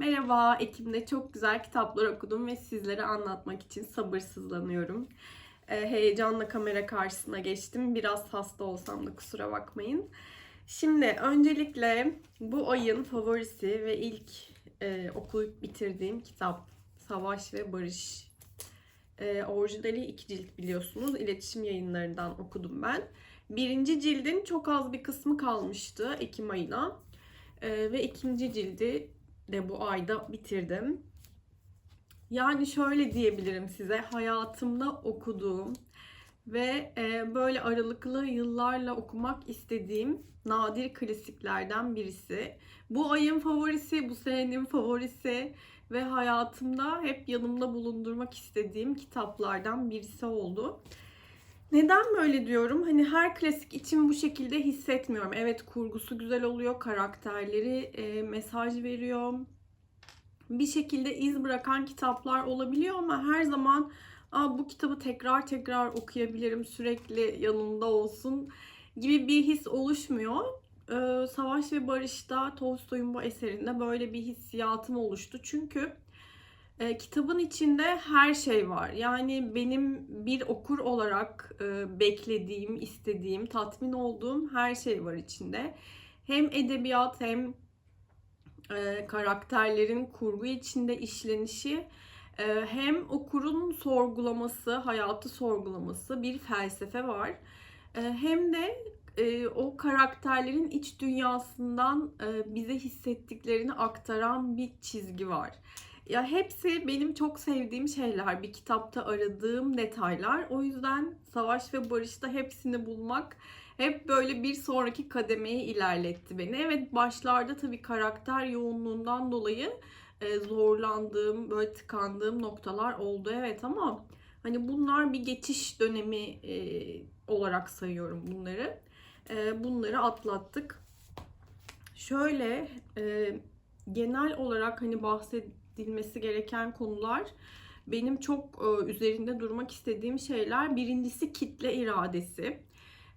Merhaba, Ekim'de çok güzel kitaplar okudum ve sizlere anlatmak için sabırsızlanıyorum. Ee, heyecanla kamera karşısına geçtim. Biraz hasta olsam da kusura bakmayın. Şimdi öncelikle bu ayın favorisi ve ilk e, okuyup bitirdiğim kitap Savaş ve Barış. E, orijinali iki cilt biliyorsunuz. İletişim yayınlarından okudum ben. Birinci cildin çok az bir kısmı kalmıştı Ekim ayına. E, ve ikinci cildi de bu ayda bitirdim. Yani şöyle diyebilirim size hayatımda okuduğum ve e, böyle aralıklı yıllarla okumak istediğim nadir klasiklerden birisi. Bu ayın favorisi, bu senenin favorisi ve hayatımda hep yanımda bulundurmak istediğim kitaplardan birisi oldu. Neden böyle diyorum? Hani her klasik için bu şekilde hissetmiyorum. Evet kurgusu güzel oluyor, karakterleri e, mesaj veriyor. Bir şekilde iz bırakan kitaplar olabiliyor ama her zaman Aa, bu kitabı tekrar tekrar okuyabilirim, sürekli yanımda olsun gibi bir his oluşmuyor. Ee, Savaş ve Barış'ta Tolstoy'un bu eserinde böyle bir hissiyatım oluştu. Çünkü e, kitabın içinde her şey var. Yani benim bir okur olarak e, beklediğim, istediğim, tatmin olduğum her şey var içinde. Hem edebiyat hem e, karakterlerin kurgu içinde işlenişi e, hem okurun sorgulaması, hayatı sorgulaması bir felsefe var. E, hem de e, o karakterlerin iç dünyasından e, bize hissettiklerini aktaran bir çizgi var. Ya hepsi benim çok sevdiğim şeyler, bir kitapta aradığım detaylar. O yüzden Savaş ve Barış'ta hepsini bulmak hep böyle bir sonraki kademeyi ilerletti beni. Evet başlarda tabii karakter yoğunluğundan dolayı e, zorlandığım, böyle tıkandığım noktalar oldu evet ama hani bunlar bir geçiş dönemi e, olarak sayıyorum bunları. E, bunları atlattık. Şöyle genel olarak hani bahsedilmesi gereken konular benim çok e, üzerinde durmak istediğim şeyler. Birincisi kitle iradesi,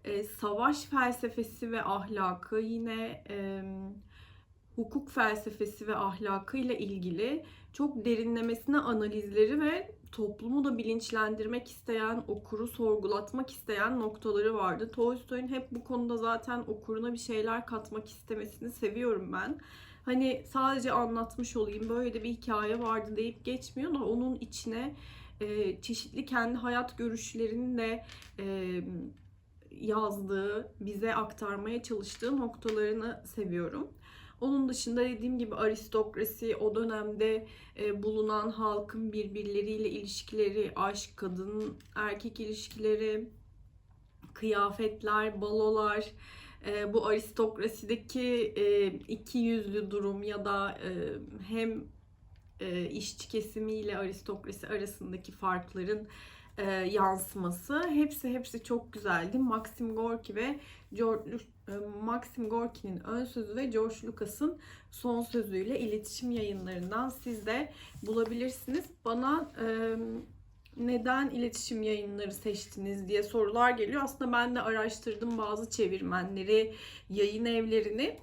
e, savaş felsefesi ve ahlakı, yine e, hukuk felsefesi ve ahlakı ile ilgili çok derinlemesine analizleri ve toplumu da bilinçlendirmek isteyen, okuru sorgulatmak isteyen noktaları vardı. Tolstoy'un hep bu konuda zaten okuruna bir şeyler katmak istemesini seviyorum ben. Hani sadece anlatmış olayım böyle de bir hikaye vardı deyip geçmiyor da onun içine e, çeşitli kendi hayat görüşlerini de e, yazdığı, bize aktarmaya çalıştığı noktalarını seviyorum. Onun dışında dediğim gibi aristokrasi, o dönemde e, bulunan halkın birbirleriyle ilişkileri, aşk, kadın, erkek ilişkileri, kıyafetler, balolar, e, bu aristokrasideki e, iki yüzlü durum ya da e, hem e, işçi kesimiyle aristokrasi arasındaki farkların e, yansıması hepsi hepsi çok güzeldi. Maxim Gorki ve George e, Maxim Gorki'nin ön sözü ve George Lucas'ın son sözüyle iletişim yayınlarından siz de bulabilirsiniz. Bana e, neden iletişim yayınları seçtiniz diye sorular geliyor. Aslında ben de araştırdım bazı çevirmenleri, yayın evlerini.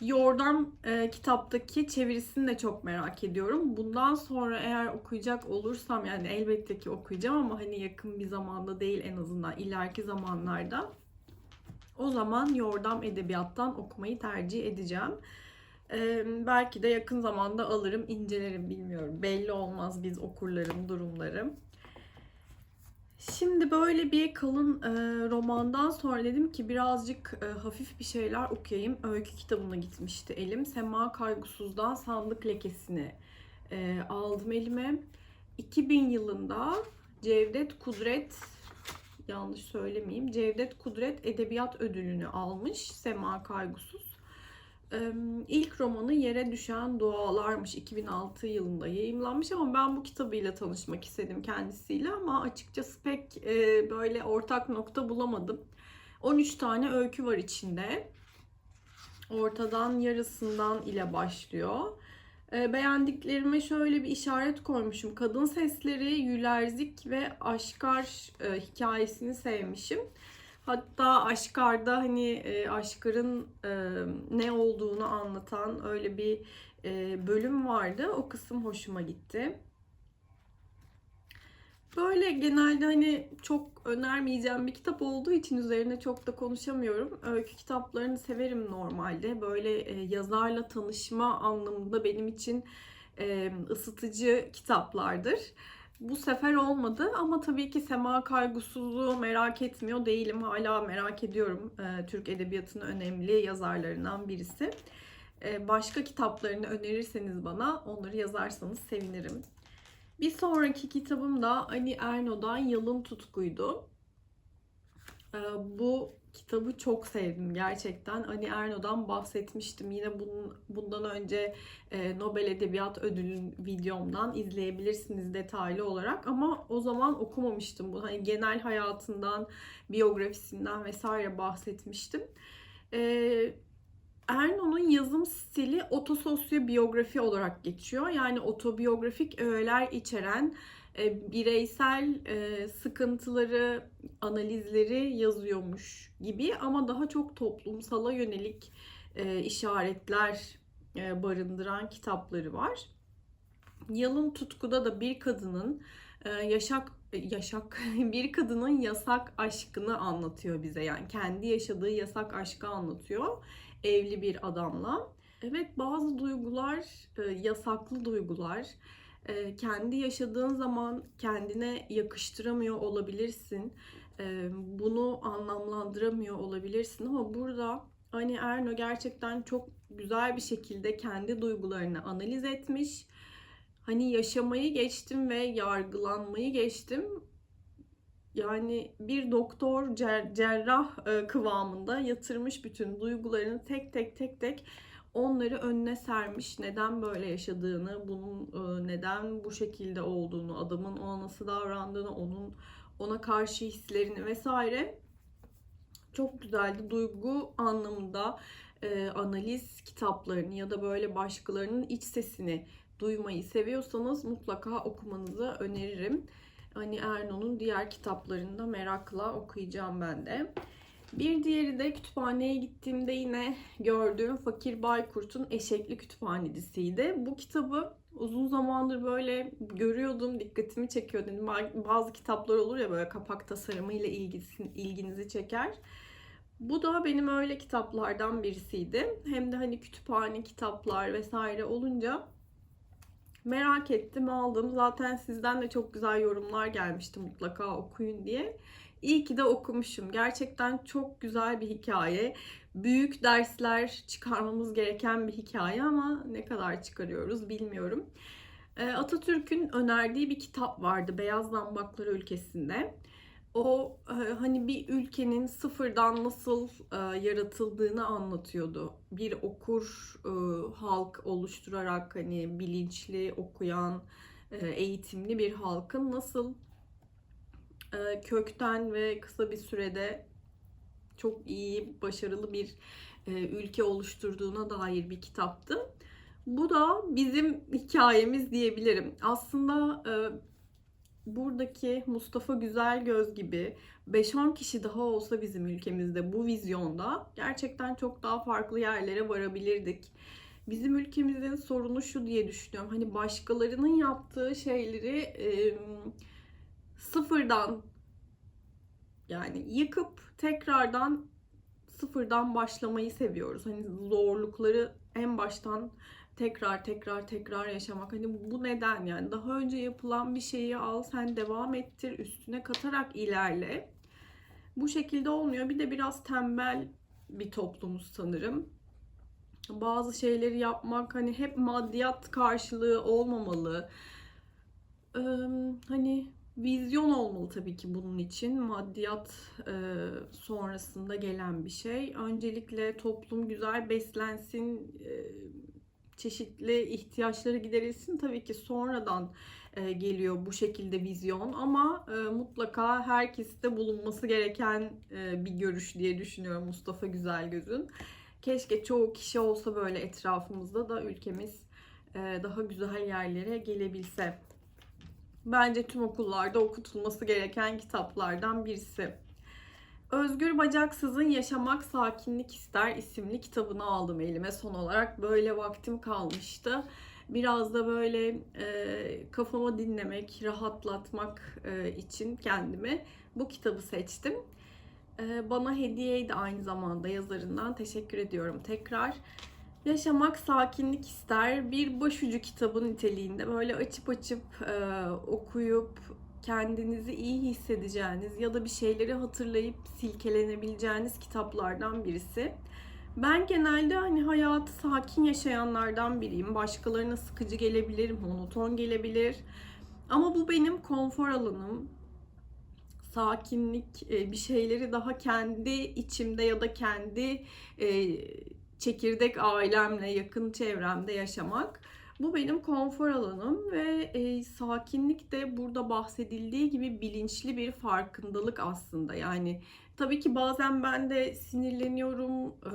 Yordam e, kitaptaki çevirisini de çok merak ediyorum. Bundan sonra eğer okuyacak olursam yani elbette ki okuyacağım ama hani yakın bir zamanda değil en azından ileriki zamanlarda. O zaman Yordam Edebiyat'tan okumayı tercih edeceğim. E, belki de yakın zamanda alırım, incelerim bilmiyorum. Belli olmaz biz okurların durumları. Şimdi böyle bir kalın e, romandan sonra dedim ki birazcık e, hafif bir şeyler okuyayım. Öykü kitabına gitmişti elim. Sema Kaygusuz'dan Sandık Lekesini e, aldım elime. 2000 yılında Cevdet Kudret yanlış söylemeyeyim. Cevdet Kudret Edebiyat Ödülünü almış Sema Kaygusuz. İlk romanı Yere Düşen Dualarmış 2006 yılında yayımlanmış ama ben bu kitabıyla tanışmak istedim kendisiyle ama açıkçası pek e, böyle ortak nokta bulamadım. 13 tane öykü var içinde. Ortadan yarısından ile başlıyor. E, beğendiklerime şöyle bir işaret koymuşum. Kadın sesleri, Yülerzik ve Aşkar e, hikayesini sevmişim. Hatta Aşkar'da hani e, Aşkar'ın e, ne olduğunu anlatan öyle bir e, bölüm vardı. O kısım hoşuma gitti. Böyle genelde hani çok önermeyeceğim bir kitap olduğu için üzerine çok da konuşamıyorum. Öykü kitaplarını severim normalde. Böyle e, yazarla tanışma anlamında benim için e, ısıtıcı kitaplardır. Bu sefer olmadı ama tabii ki Sema Kaygusuz'u merak etmiyor değilim. Hala merak ediyorum. E, Türk Edebiyatı'nın önemli yazarlarından birisi. E, başka kitaplarını önerirseniz bana onları yazarsanız sevinirim. Bir sonraki kitabım da Ali Erno'dan Yalın Tutku'ydu. Ee, Bu kitabı çok sevdim gerçekten. Ali Erno'dan bahsetmiştim. Yine bunun, bundan önce e, Nobel Edebiyat Ödülü videomdan izleyebilirsiniz detaylı olarak. Ama o zaman okumamıştım bunu. Hani genel hayatından, biyografisinden vesaire bahsetmiştim. Ee, Erno'nun yazım stili otososyobiyografi olarak geçiyor. Yani otobiyografik öğeler içeren bireysel e, sıkıntıları, analizleri yazıyormuş gibi ama daha çok toplumsala yönelik e, işaretler e, barındıran kitapları var. Yalın Tutku'da da bir kadının e, yaşak yaşak bir kadının yasak aşkını anlatıyor bize. Yani kendi yaşadığı yasak aşkı anlatıyor evli bir adamla. Evet bazı duygular e, yasaklı duygular. E, kendi yaşadığın zaman kendine yakıştıramıyor olabilirsin. E, bunu anlamlandıramıyor olabilirsin ama burada Ani Erno gerçekten çok güzel bir şekilde kendi duygularını analiz etmiş. Hani yaşamayı geçtim ve yargılanmayı geçtim yani bir doktor cer- cerrah e, kıvamında yatırmış bütün duygularını tek tek tek tek onları önüne sermiş. Neden böyle yaşadığını, bunun e, neden bu şekilde olduğunu, adamın ona nasıl davrandığını, onun ona karşı hislerini vesaire çok güzeldi. Duygu anlamında e, analiz kitaplarını ya da böyle başkalarının iç sesini duymayı seviyorsanız mutlaka okumanızı öneririm. Ani Erno'nun diğer kitaplarını da merakla okuyacağım ben de. Bir diğeri de kütüphaneye gittiğimde yine gördüğüm Fakir Baykurt'un Eşekli Kütüphanecisi'ydi. Bu kitabı uzun zamandır böyle görüyordum, dikkatimi çekiyor dedim. Bazı kitaplar olur ya böyle kapak tasarımıyla ilgisin, ilginizi çeker. Bu da benim öyle kitaplardan birisiydi. Hem de hani kütüphane kitaplar vesaire olunca Merak ettim aldım. Zaten sizden de çok güzel yorumlar gelmişti mutlaka okuyun diye. İyi ki de okumuşum. Gerçekten çok güzel bir hikaye. Büyük dersler çıkarmamız gereken bir hikaye ama ne kadar çıkarıyoruz bilmiyorum. Ee, Atatürk'ün önerdiği bir kitap vardı Beyaz Zambaklar Ülkesi'nde o e, hani bir ülkenin sıfırdan nasıl e, yaratıldığını anlatıyordu. Bir okur e, halk oluşturarak hani bilinçli okuyan, eğitimli bir halkın nasıl kökten ve kısa bir sürede çok iyi, başarılı bir ülke oluşturduğuna dair bir kitaptı. Bu da bizim hikayemiz diyebilirim. Aslında buradaki Mustafa Güzelgöz gibi 5-10 kişi daha olsa bizim ülkemizde bu vizyonda gerçekten çok daha farklı yerlere varabilirdik. Bizim ülkemizin sorunu şu diye düşünüyorum. Hani başkalarının yaptığı şeyleri e, sıfırdan yani yıkıp tekrardan sıfırdan başlamayı seviyoruz. Hani zorlukları en baştan tekrar tekrar tekrar yaşamak. Hani bu neden yani daha önce yapılan bir şeyi al sen devam ettir üstüne katarak ilerle. Bu şekilde olmuyor. Bir de biraz tembel bir toplumuz sanırım. Bazı şeyleri yapmak hani hep maddiyat karşılığı olmamalı. Ee, hani vizyon olmalı tabii ki bunun için. Maddiyat e, sonrasında gelen bir şey. Öncelikle toplum güzel beslensin, e, çeşitli ihtiyaçları giderilsin. Tabii ki sonradan e, geliyor bu şekilde vizyon ama e, mutlaka herkeste bulunması gereken e, bir görüş diye düşünüyorum Mustafa Güzelgöz'ün. Keşke çoğu kişi olsa böyle etrafımızda da ülkemiz daha güzel yerlere gelebilse. Bence tüm okullarda okutulması gereken kitaplardan birisi. Özgür Bacaksız'ın Yaşamak Sakinlik İster isimli kitabını aldım elime son olarak. Böyle vaktim kalmıştı. Biraz da böyle e, kafamı dinlemek, rahatlatmak e, için kendime bu kitabı seçtim. E, bana hediyeydi aynı zamanda yazarından. Teşekkür ediyorum tekrar. Yaşamak sakinlik ister. Bir başucu kitabı niteliğinde böyle açıp açıp e, okuyup kendinizi iyi hissedeceğiniz ya da bir şeyleri hatırlayıp silkelenebileceğiniz kitaplardan birisi. Ben genelde hani hayatı sakin yaşayanlardan biriyim. Başkalarına sıkıcı gelebilir, monoton gelebilir. Ama bu benim konfor alanım. Sakinlik, e, bir şeyleri daha kendi içimde ya da kendi e, çekirdek ailemle, yakın çevremde yaşamak. Bu benim konfor alanım ve e, sakinlik de burada bahsedildiği gibi bilinçli bir farkındalık aslında. Yani tabii ki bazen ben de sinirleniyorum, e,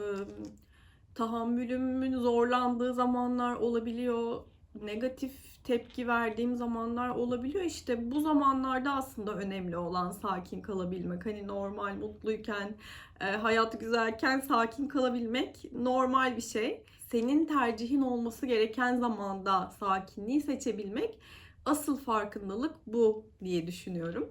tahammülümün zorlandığı zamanlar olabiliyor, negatif tepki verdiğim zamanlar olabiliyor. İşte bu zamanlarda aslında önemli olan sakin kalabilmek. Hani normal, mutluyken, hayat güzelken sakin kalabilmek normal bir şey. Senin tercihin olması gereken zamanda sakinliği seçebilmek asıl farkındalık bu diye düşünüyorum.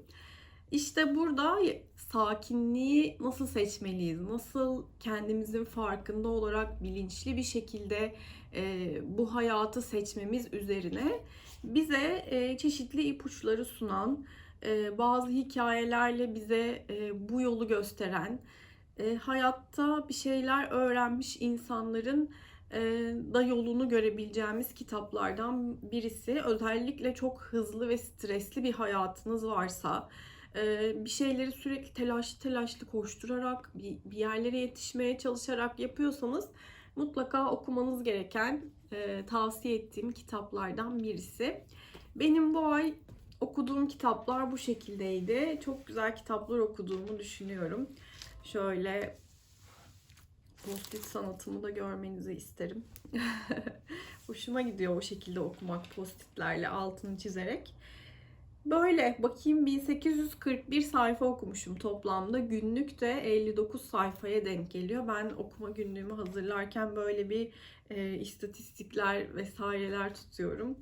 İşte burada sakinliği nasıl seçmeliyiz? Nasıl kendimizin farkında olarak bilinçli bir şekilde e, bu hayatı seçmemiz üzerine bize e, çeşitli ipuçları sunan, e, bazı hikayelerle bize e, bu yolu gösteren, e, hayatta bir şeyler öğrenmiş insanların e, da yolunu görebileceğimiz kitaplardan birisi. Özellikle çok hızlı ve stresli bir hayatınız varsa, e, bir şeyleri sürekli telaşlı telaşlı koşturarak, bir, bir yerlere yetişmeye çalışarak yapıyorsanız mutlaka okumanız gereken, e, tavsiye ettiğim kitaplardan birisi. Benim bu ay okuduğum kitaplar bu şekildeydi. Çok güzel kitaplar okuduğumu düşünüyorum. Şöyle post-it sanatımı da görmenizi isterim. Hoşuma gidiyor o şekilde okumak post-itlerle altını çizerek. Böyle bakayım 1841 sayfa okumuşum toplamda. Günlük de 59 sayfaya denk geliyor. Ben okuma günlüğümü hazırlarken böyle bir e, istatistikler vesaireler tutuyorum.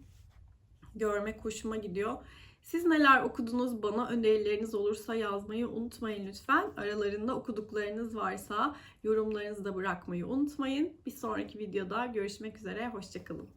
Görmek hoşuma gidiyor. Siz neler okudunuz? Bana önerileriniz olursa yazmayı unutmayın lütfen. Aralarında okuduklarınız varsa yorumlarınızı da bırakmayı unutmayın. Bir sonraki videoda görüşmek üzere. Hoşçakalın.